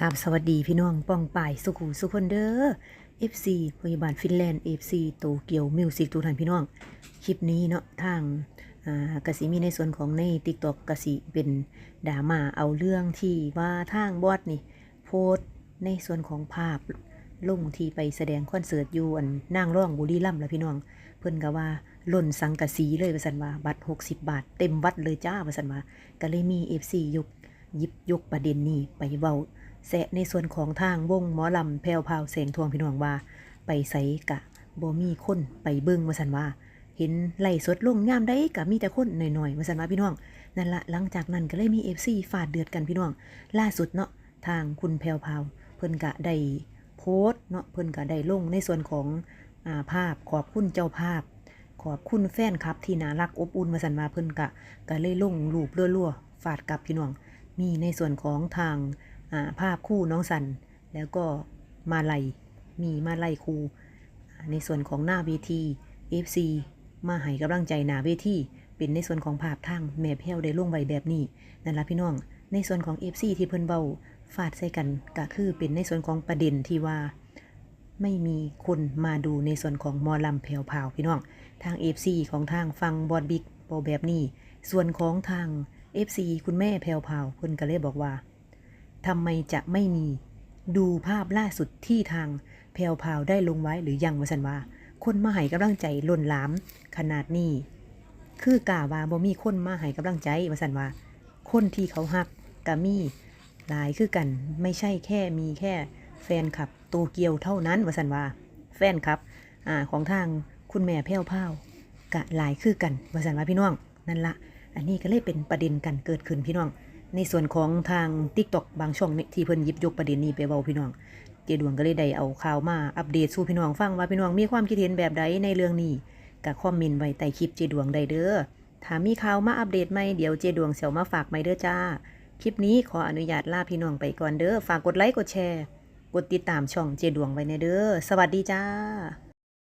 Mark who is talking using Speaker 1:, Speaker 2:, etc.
Speaker 1: กราบสวัสดีพี่น้องป้องป่ายสุขุสุคนเด้อ FC พยาบาลฟินแลนด์ FC โตเกียวมิวสิกทุกท่านพี่น้อง คลิปนี้เนาะทางกสิมีในส่วนของใน TikTok กกสิเป็นดราม่าเอาเรื่องที่ว่าทางบอสนี่ โพสในส่วนของภาพลงที่ไปแสดงคอนเสิร์ตอยู่อันนางร่องบุรีรัมย์แล้วพี่น้อง เพิ่นก็ว่าล่นสังกะสีเลยว่าซั่นว่าบัตร 60 บาท เต็มวัดเลยจ้าว่าซั่นว่าก็เลยมี FC ยกยิบยกประเด็นนี้ไปเว้า แสะในส่วนของทางวงหมอลำแพรวพาวแสงทวงพี่น้องว่า ไปใส่กะบ่มีคนไปเบิ่งว่าซั่นว่า เห็นไล่สดลงยามใดกะมีแต่คนหน่อยๆว่าซั่นว่าพี่น้อง นั่นละหลังจากนั้นก็เลยมี FC ฟซีฟาดเดือดกันพี่น้อง ล่าสุดเนาะทางคุณแพรวพาวเพิ่นกะได้โพสเนาะเพิ่นกะได้ลงในส่วนของอาภาพขอบคุณเจ้าภาพ ขอบคุณแฟนคลับที่น่ารักอบอุ่นมาสันมาเพิ่นกะก็เลยลงรูปรั่วๆฟาดกลับพี่น้อง มีในส่วนของทาง ภาพคู่น้องสัน แล้วก็มาลัยมีมาลัยคู่อ่าในส่วนของหน้าเวที FC มาให้กำลังใจหน้าเวทีเป็นในส่วนของภาพทางแม่แพ้วได้ลงไว้แบบนี้นั่นละพี่น้อง ในส่วนของ FC ที่เพิ่นเบาฟาดใส่กันก็คือเป็นในส่วนของประเด็นที่ว่า ไม่มีคนมาดูในส่วนของมอลำแผ่วพราวพี่น้อง ทาง FC ของทางฟังบอดบิ๊กบอแบบนี้ ส่วนของทาง FC คุณแม่แพรวพราวเพิ่นก็เลยบอกว่า ทำไมจะไม่มี ดูภาพล่าสุดที่ทางแพรวพาวได้ลงไว้หรือยังวะสันว่า คนมาให้กำลังใจล้นหลาม ขนาดนี้ คือกาว่าบ่มีคนมาให้กำลังใจวะสันว่า คนที่เขาฮักกะมีหลายคือกันไม่ใช่แค่มีแค่แฟนคลับโตเกียวเท่านั้นวะสันว่า แฟนคลับอ่าของทางคุณแม่แพ้วพราวกะหลายคือกันวะสันว่าพี่น้องนั่นละอันนี้ก็เลยเป็นประเด็นกันเกิดขึ้นพี่น้อง ในส่วนของทาง t ิ k t o k บางช่องที่เพิ่นยิบยกประเด็นนี้ไปเว้าพี่น้อง เจดวงก็เลยได้เอาข่าวมาอัปเดตสู่พี่น้องฟังว่าพี่น้องมีความคิดเห็นแบบใดในเรื่องนี้ก็คอมเมนต์ไว้ใต้คลิปเจดวงได้เด้อถ้ามีข่าวมาอัปเดตใหม่เดี๋ยวเจดวงเสียวมาฝากใหม่เด้อจ้า คลิปนี้ขออนุญาตลาพี่น้องไปก่อนเด้อฝากกดไลค์กดแชร์ กดติดตามช่องเจดวงไว้ในเด้อสวัสดีจ้า